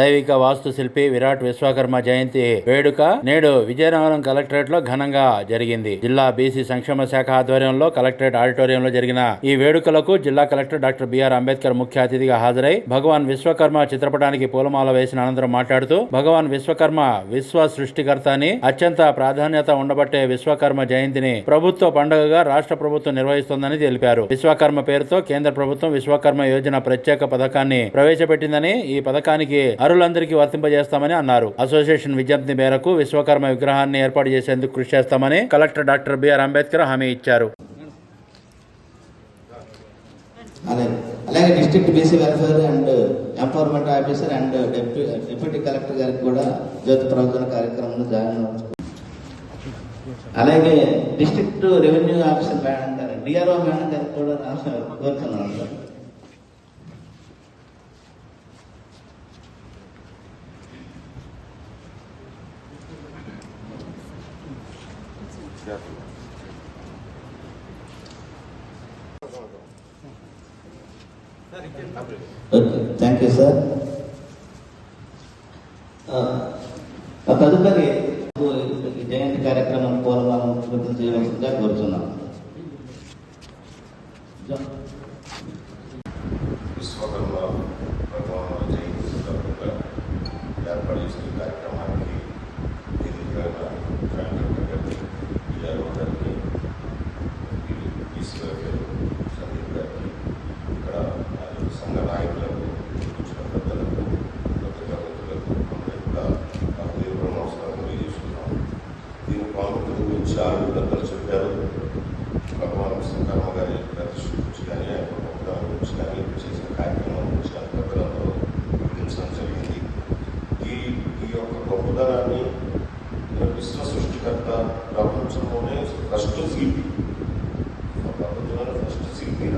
దైవిక వాస్తుశిల్పి విరాట్ విశ్వకర్మ జయంతి వేడుక నేడు విజయనగరం కలెక్టరేట్లో ఘనంగా జరిగింది. జిల్లా బీసీ సంక్షేమ శాఖ ఆధ్వర్యంలో కలెక్టరేట్ ఆడిటోరియంలో జరిగిన ఈ వేడుకలకు జిల్లా కలెక్టర్ డాక్టర్ బిఆర్ అంబేద్కర్ ముఖ్య అతిథిగా హాజరై భగవాన్ విశ్వకర్మ చిత్రపటానికి పూలమాల వేసిన అనంతరం మాట్లాడుతూ భగవాన్ విశ్వకర్మ విశ్వ సృష్టికర్త అని అత్యంత ప్రాధాన్యత ఉండబట్టే విశ్వకర్మ జయంతిని ప్రభుత్వ పండుగగా రాష్ట్ర ప్రభుత్వం నిర్వహిస్తోందని తెలిపారు. విశ్వకర్మ పేరుతో కేంద్ర ప్రభుత్వం విశ్వకర్మ యోజన ప్రత్యేక పథకాన్ని ప్రవేశపెట్టిందని ఈ పథకానికి అర్హులందరికీ వర్తింపజేస్తామని అన్నారు. అసోసియేషన్ విజ్ఞప్తి మేరకు విశ్వకర్మ విగ్రహాన్ని ఏర్పాటు చేసేందుకు కృషి చేస్తామని కలెక్టర్ డాక్టర్ బిఆర్ అంబేద్కర్ హామీ ఇచ్చారు. అలాగే district BC welfare and empowerment officer and deputy deputy collector గారికి కూడా జ్యోతి ప్రవచన కార్యక్రమంలో జాయిన్ అలాగే డిస్ట్రిక్ట్ రెవెన్యూ ఆఫీసర్ మేడం గారు డిఆర్ఓ మేడం గారికి కూడా కోరుతున్నాను sir. Okay thank you sir ఆ తదుపరి ఈ జయంతి కార్యక్రమం పూర్వమానం పూర్తి చేయవలసిందిగా కోరుతున్నాం. విశ్వకర్మ భగవాన్ జయంతి సందర్భంగా ఏర్పాటు చేసిన ఈ కార్యక్రమానికి ఎదురుగా ఈశ్వర్ గారు సందీప్ గారికి ఇక్కడ సంఘ నాయకులకు పెద్దలకు పత్రికా మిత్రులకు అందరికీ కూడా తీవ్ర నమస్కారం తెలియజేస్తున్నాం దీని ప్రాముఖ్యత గురించి ఆరు పెద్దలు చెప్పారు భగవాన్ విశ్వకర్మ గారి ప్రతిష్ఠ గురించి కానీ ఆయన గురించి కానీ చేసిన కార్యక్రమం గురించి కానీ పెద్దలందరూ వివరించడం జరిగింది ఈ ఈ యొక్క గొప్పతనాన్ని విశ్వ సృష్టికర్త ప్రపంచంలోనే ఫస్ట్ శిల్పి ఆ ప్రపంచంలోనే ఫస్ట్ శిల్పి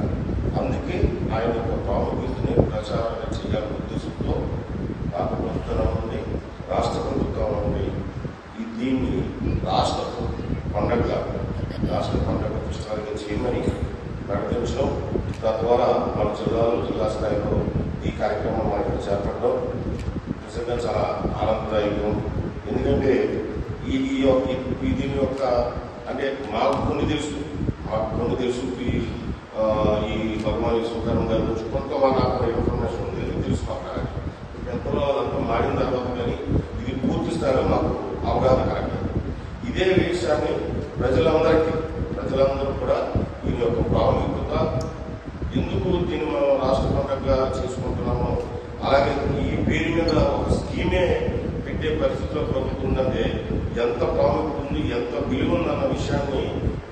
అందుకే ఆయన యొక్క ప్రాముఖ్యతని ప్రచారం చేయాలనే ఉద్దేశంతో ఆ ప్రభుత్వం నుండి రాష్ట్ర ప్రభుత్వం నుండి ఈ దీన్ని రాష్ట్ర పండగ రాష్ట్ర పండగ పుస్తకాలుగా చేయమని ప్రకటించడం తద్వారా మన జిల్లాలో జిల్లా స్థాయిలో ఈ కార్యక్రమం మనకి చేపట్టడం నిజంగా చాలా ఆనందదాయకం ఎందుకంటే దీని యొక్క అంటే మాకు కొన్ని తెలుసు. మాకు కొన్ని తెలుసు. ఈ ఈ భగవాన్ విశ్వకర్మ గారి గురించి కొంత మాకు ఇన్ఫర్మేషన్ ఉంది. అది తెలుసుకోవాలి. ఎంతలో అదంతా మాడిన తర్వాత కానీ ఇది పూర్తి స్థాయిలో మాకు అవగాహన కరెక్ట్ ఇదే విషయాన్ని ప్రజలందరికీ ప్రజలందరూ కూడా దీని యొక్క ప్రాముఖ్యత ఎందుకు దీన్ని మనం రాష్ట్ర పండుగగా చేసుకుంటున్నాము అలాగే ఈ పేరు మీద పెట్టే పరిస్థితిలో ప్రభుత్వం ఉన్నదే ఎంత ప్రాముఖ్యత ఉంది ఎంత విలువ ఉందన్న విషయాన్ని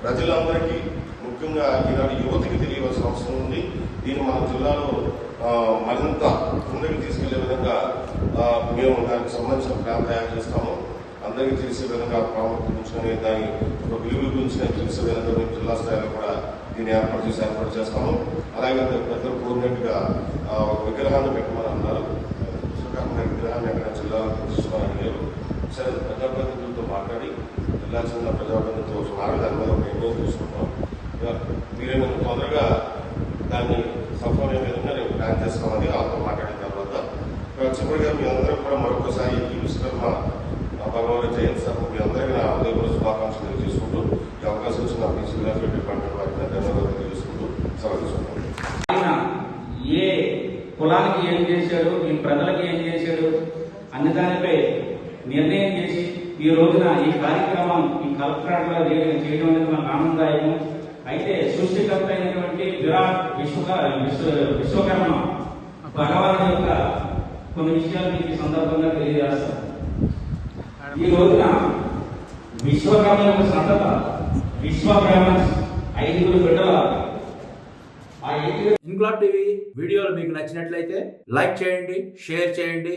ప్రజలందరికీ ముఖ్యంగా ఈనాడు యువతకి తెలియవలసిన అవసరం ఉంది. దీన్ని మన జిల్లాలో మరింత ముందుకు తీసుకెళ్ళే విధంగా మేము దానికి సంబంధించిన ప్లాన్ తయారు చేస్తాము. అందరికీ తెలిసే విధంగా ప్రాముఖ్యత ఉంచుకొని దాని ఒక విలువ గురించి తెలిసే విధంగా మేము జిల్లా స్థాయిలో కూడా దీన్ని ఏర్పాటు చేసి ఏర్పాటు చేస్తాము. అలాగే పెద్దలు కోరినట్టుగా విగ్రహాన్ని పెట్టమని అన్నారు విశ్వకర్మ గారి విగ్రహాన్ని ఎక్కడ జిల్లాలో ప్రతిష్ఠించమని అడిగారు సరే ప్రజాప్రతినిధులతో మాట్లాడి జిల్లా చెందిన ప్రజాప్రతినిధులతో ఉన్నారు దాని మీద ఒక నిర్ణయం తీసుకుంటాం. ఇక నేను తొందరగా దాన్ని సఫలం విధంగా నేను ప్లాన్ చేస్తామని వాళ్ళతో మాట్లాడిన తర్వాత ఇక చివరిగా మీ అందరూ కూడా మరొకసారి ఈ విశ్వకర్మ భగవాన్ జయంతి సభ మీ అందరికీ నా హృదయపూర్వక శుభాకాంక్షలు తెలియజేసుకుంటూ ఈ అవకాశం ఇచ్చిన బీసీ వెల్ఫేర్ డిపార్ట్మెంట్ వారికి ధన్యవాదాలు తెలియజేసుకుంటూ సెలవు తీసుకుంటాను ఆయన ఏ కులానికి ఏం చేశాడు మీ ప్రజలకు ఏం చేశాడు అన్ని దానిపై ఈ రోజున ఈ కార్యక్రమం ఈ కలెక్టరేట్లో చేయడం చేయడం అనేది మనకు ఆనందదాయకం. అయితే సృష్టికర్త అయినటువంటి విరాట్ విశ్వ విశ్వకర్మ భగవాన్ యొక్క కొన్ని విషయాలు మీకు సందర్భంగా తెలియజేస్తాను. ఈ రోజున విశ్వకర్మ యొక్క సంతత విశ్వకర్మ ఐదుగురు బిడ్డల ఆ టీవీ వీడియోలు మీకు నచ్చినట్లయితే లైక్ చేయండి షేర్ చేయండి.